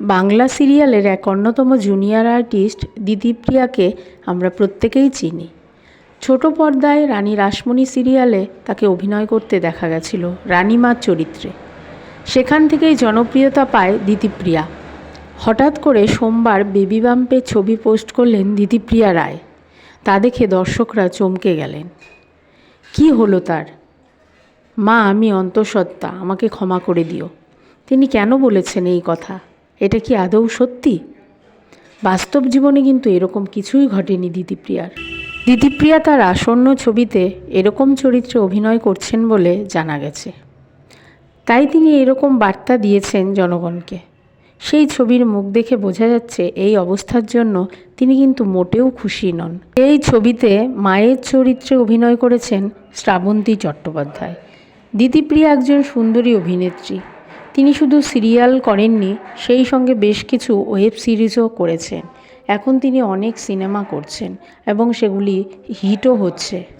বাংলা সিরিয়ালের এক অন্যতম জুনিয়র আর্টিস্ট দিদিপ্রিয়াকে আমরা প্রত্যেকেই চিনি। ছোট পর্দায় রানী রাসমণি সিরিয়ালে তাকে অভিনয় করতে দেখা গেছিল রানীমার চরিত্রে। সেখান থেকেই জনপ্রিয়তা পায় দিদিপ্রিয়া হঠাৎ করে সোমবার বেবি বাম্পে ছবি পোস্ট করলেন দিদিপ্রিয়া রায়। তা দেখে দর্শকরা চমকে গেলেন। কি হলো তার? মা, আমি অন্তঃসত্ত্বা, আমাকে ক্ষমা করে দিও। তিনি কেন বলেছেন এই কথা? এটা কি আদৌ সত্যি? বাস্তব জীবনে কিন্তু এরকম কিছুই ঘটেনি দিদিপ্রিয়ার দিদিপ্রিয়া তার আসন্ন ছবিতে এরকম চরিত্রে অভিনয় করছেন বলে জানা গেছে। তাই তিনি এরকম বার্তা দিয়েছেন জনগণকে। সেই ছবির মুখ দেখে বোঝা যাচ্ছে এই অবস্থার জন্য তিনি কিন্তু মোটেও খুশি নন। এই ছবিতে মায়ের চরিত্রে অভিনয় করেছেন শ্রাবন্তী চট্টোপাধ্যায়। দিদিপ্রিয়া একজন সুন্দরী অভিনেত্রী। তিনি শুধু সিরিয়াল করেননি, সেই সঙ্গে বেশ কিছু ওয়েব সিরিজও করেছেন। এখন তিনি অনেক সিনেমা করছেন এবং সেগুলি হিটও হচ্ছে।